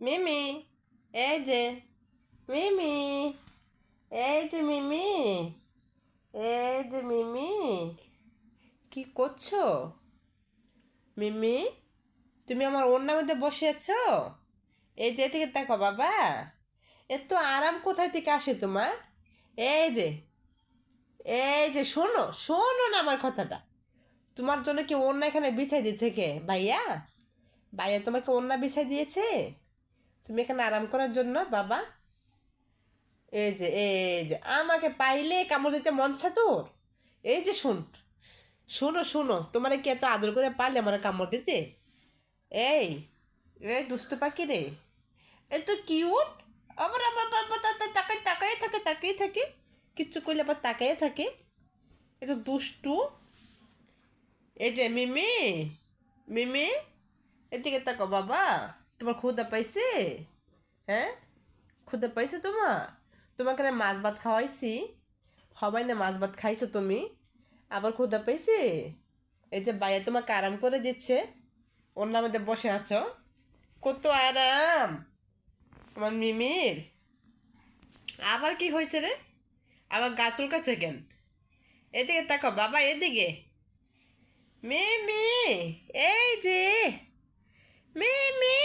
মিমি এই যে মিমি এই যে মিমি এই যে মিমি কি করছ? মিমি তুমি আমার ওড়নার মধ্যে বসে আছো? এই যে থেকে দেখো বাবা, এত আরাম কোথায় থেকে আসে তোমার? এই যে এই যে শোনো শোনো না আমার কথাটা। তোমার জন্য কি ওড়না এখানে বিছাই দিয়েছে কে? ভাইয়া? ভাইয়া তোমাকে ওড়না বিছাই দিয়েছে? তুমি এখানে আরাম করার জন্য, বাবা। এই যে এই যে, আমাকে পাইলে কামড় দিতে মন চা তোর? এই যে, শুন। শুনো শুনো, তোমার কি এত আদর করে পারলে আমার কামড় দিতে? এই এই দুষ্ট পাখি রে। এত কিউট। আবার আবার আবার তাকাই তাকাই থাকে তাকাই থাকে। কিচ্ছু করলে আবার তাকাই থাকে। এত দুষ্টু। এই যে, মিমি মিমি, এদিকে তাকো, বাবা। তোমার ক্ষুদা পাইছে? হ্যাঁ? ক্ষুদা পাইছে তোমার? তোমাকে না মাছ ভাত খাওয়াইছি। সবাই না মাছ ভাত খাইছো তুমি। আবার ক্ষুদা পাইছে? এই যে বাইরে তোমাকে আরাম করে দিচ্ছে। ওর নামে বসে আছো। কত আরাম! তোমার মিমির। আবার কি হয়েছে রে? আবার গাছুর কাছে কেন? এদিকে তাকো বাবা, এদিকে। মিমি, এই যে। মিমি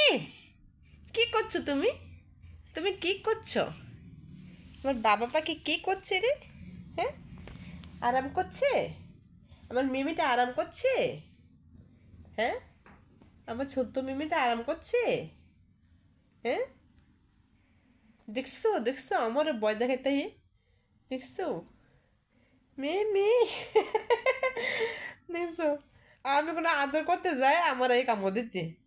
কি করছ তুমি? তুমি কি করছ? আমার বাবা পাখি কি করছে রে? হ্যাঁ? আরাম করছে? আমার মিমিটা আরাম করছে? হ্যাঁ? আমার ছোট্ট মিমিটা আরাম করছে? হ্যাঁ? দেখছ দেখছ, আমার বয় দেখাতে দেখছ? মিমি দেখছ? আমি কোনো আদর করতে যাই আমার এই কামড় দিতে।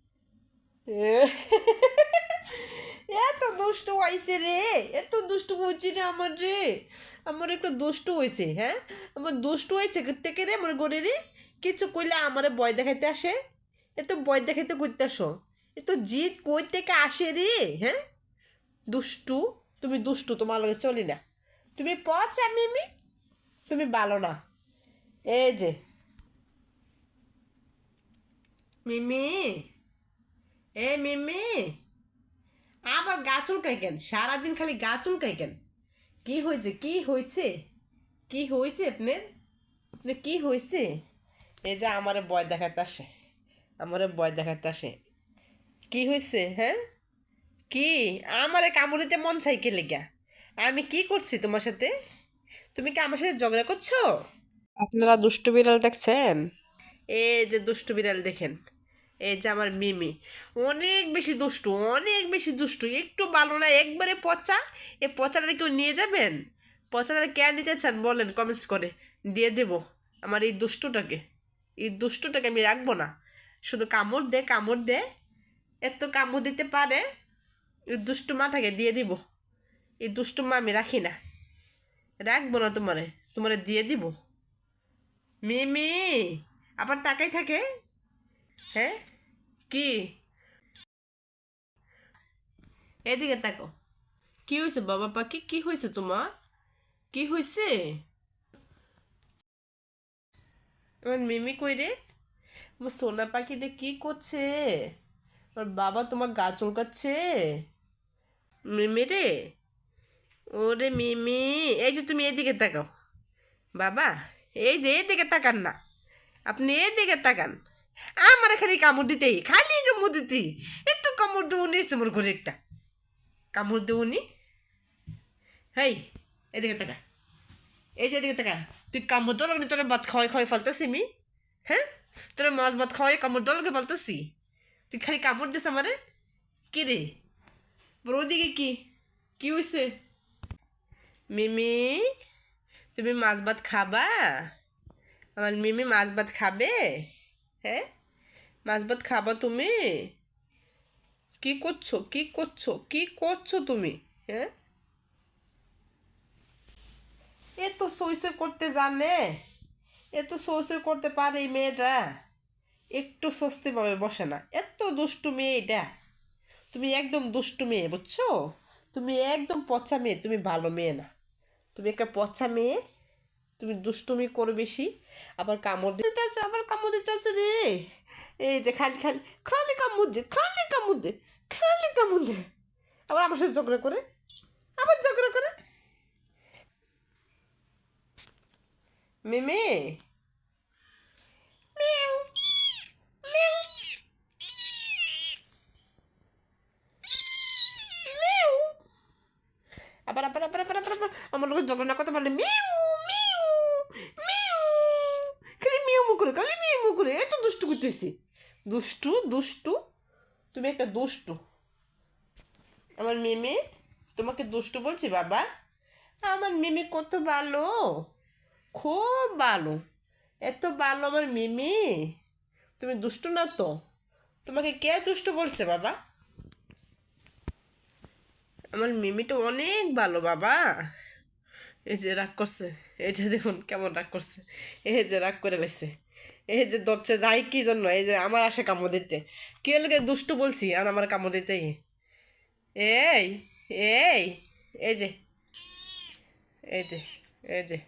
এত দুষ্ট হয়েছে রে, এত দুষ্ট হয়েছে রে আমার রে। আমার একটু দুষ্ট হয়েছে হ্যাঁ? আমার দুষ্ট হয়েছে থেকে রে আমার গড়ে রে কিছু করলে আমার বয় দেখাইতে আসে। এত বয় দেখাইতে করতে আসো। এত জিদ কই থেকে আসে রে হ্যাঁ? দুষ্টু, তুমি দুষ্টু, তোমার লগে চলি না। তুমি পচা মিমি তুমি ভালো না। এই যে। মিমি এ মিমি আবার গাছ উল্কাই কেন? সারাদিন খালি গাছ উল্কাই কেন? কি হয়েছে? কি হয়েছে? কি হয়েছে আপনার? আপনার কি হয়েছে? এই যে আমার বয় দেখাতে আসে। আমার বয় দেখাতে আসে। কি হয়েছে হ্যাঁ? কি? আমারে কামড় দিতে মন চাই কে লেগা? আমি কি করছি তোমার সাথে? তুমি কি আমার সাথে ঝগড়া করছ? আপনারা দুষ্টু বিড়াল দেখছেন? এই যে দুষ্টু বিড়াল দেখেন। এই যে আমার মিমি, অনেক বেশি দুষ্টু, অনেক বেশি দুষ্টু, একটু ভালো না, একবারে পচা। এ পচাটা কেউ নিয়ে যাবেন? পচাটা কে নিতে চান বলেন কমেন্টস করে। দিয়ে দেব আমার এই দুষ্টুটাকে। এই দুষ্টুটাকে আমি রাখব না। শুধু কামড় দে কামড় দে। এত কামড় দিতে পারে, এই দুষ্টু মাটাকে দিয়ে দিব। এই দুষ্টু মা আমি রাখি না। রাখব না তোমারে তোমারে দিয়ে দিব। মিমি, আবার তাকাই থাকে। হ্যাঁ? কি? এদিকে তাকো। কি হয়েছে বাবা পাখি কি হয়েছে তোমার? কি হয়েছে আমার মিমি কই রে? আমার সোনা পাখিটা কি করছে? আমার বাবা তোমার গা চুলকাচ্ছে। মিমি রে? ওরে মিমি, এই যে তুমি এদিকে তাকাও। বাবা, এই যে এদিকে তাকান না। আপনি এদিকে তাকান। আমার খালি কামড় দিতে খালি কামড় দিতেই এত কামড় দেউনি এসে মোর ঘরে একটা। কামড় নি হেই, এদিকে তাকা। এই যে এদিকে তাকা, তুই কামড় দল তোর ভাত খাওয়াই খাওয়াই ফেলতেছি আমি হ্যাঁ? তোর মাছ ভাত খাওয়াই কামড় দলকে ফেলতেছি। তুই খালি কামড় দিস আমারে? কি রে? বড় ওদিকে কি? কি হয়েছে মিমি, তুমি মাছ ভাত খাবা? আমার মিমি মাছ ভাত খাবে? হ্যাঁ? মাছ ভাত খাবা তুমি? কি করছ? কি করছ? কি করছ তুমি? হ্যাঁ? এ তো সই সই করতে জানে। এ তো সই সই করতে পারে এই মেয়েটা। একটু স্বস্তি পাবে বসে না। এত দুষ্টু মেয়ে এটা। তুমি একদম দুষ্টু মেয়ে, বুঝছ? তুমি একদম পচা মেয়ে, তুমি ভালো মেয়ে না। তুমি একটা পচা মেয়ে। তুমি দুষ্টুমি করো বেশি, আবার কামড় দিতে চাচ্ছ আবার কামড় দিতে চাচ্ছ রে। এই যে খালি খালি খালি কামড় দে, খালি কামড় দে, খালি কেমন দে। আবার আমার সাথে ঝগড়া করে, আবার ঝগড়া করে। মিমি আবার আবার আবার আবার আবার, আমার লোকের ঝগড়া না করতে পারলে মিউ মিউ খালি মিউ মু করে খালি মিউ মু করে এত দুষ্টু করতেছি দুষ্টু দুষ্টু, তুমি একটা দুষ্টু। আমার মেমে তোমাকে দুষ্টু বলছি, বাবা? আমার মেমে কত ভালো, খুব ভালো। এত ভালো আমার মিমি। তুমি দুষ্টু না তো? তোমাকে কে দুষ্টু বলছে, বাবা? আমার মিমি তো অনেক ভালো, বাবা। এই যে রাগ করছে, এই যে দেখুন কেমন রাগ করছে, এই যে রাগ করে লেছে এই যে ধরছে, যাই কি জন্য, এই যে আমার আসে কামো দিতে। কে লোকে দুষ্টু বলছি, আর আমার কামো দিতে এই এই এই যে এই যে এই যে।